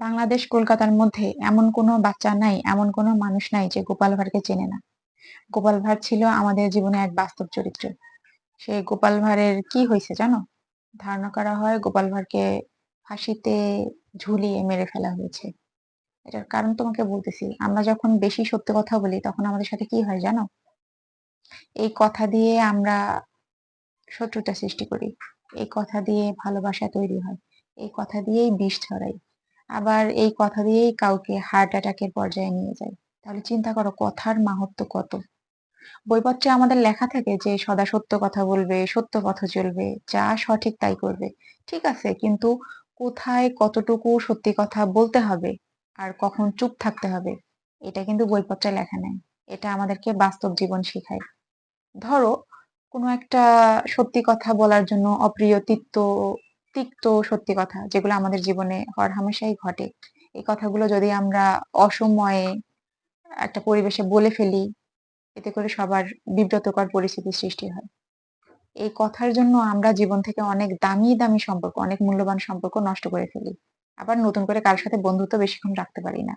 বাংলাদেশ কলকাতার মধ্যে এমন কোনো বাচ্চা নাই, এমন কোনো মানুষ নাই যে গোপাল ভাঁড়কে চেনে না। গোপাল ভাঁড় ছিল আমাদের জীবনে এক বাস্তব চরিত্র। সেই গোপাল ভাঁড়ের কি হয়েছে জানো? ধারণা করা হয় গোপাল ভাঁড়কে ফাঁসিতে ঝুলিয়ে মেরে ফেলা হয়েছে। এটার কারণ তোমাকে বলতেছি। আমরা যখন বেশি সত্য কথা বলি তখন আমাদের সাথে কি হয় জানো? এই কথা দিয়ে আমরা শত্রুতা সৃষ্টি করি। এই কথা দিয়ে ভালোবাসা তৈরি হয়। এই কথা দিয়েই বিষ ছড়াই। আবার এই কথা দিয়েই কাউকে হার্ট অ্যাটাকের পর্যায়ে নিয়ে যায়। তাহলে চিন্তা করো কথার মাহাত্ম কত? বইপত্রে আমাদের লেখা থাকে যে সদা সত্য কথা বলবে, সত্য পথ চলবে, যা সঠিক তাই করবে। ঠিক আছে, কিন্তু কোথায় কতটুকু সত্যি কথা বলতে হবে আর কখন চুপ থাকতে হবে, এটা কিন্তু বইপত্রে লেখা নেই। এটা আমাদেরকে বাস্তব জীবন শেখায়। ধরো কোনো একটা সত্যি কথা বলার জন্য অপ্রিয়, তিক্ত তিক্ত সত্যি কথা, যেগুলো আমাদের জীবনে হর হামেশাই ঘটে। এই কথাগুলো যদি আমরা অসময়ে একটা পরিবেশে বলে ফেলি, এতে করে সবার বিব্রতকর পরিস্থিতির সৃষ্টি হয়। এই কথার জন্য আমরা জীবন থেকে অনেক দামি দামি সম্পর্ক, অনেক মূল্যবান সম্পর্ক নষ্ট করে ফেলি। আবার নতুন করে কারোর সাথে বন্ধুত্ব বেশিক্ষণ রাখতে পারি না।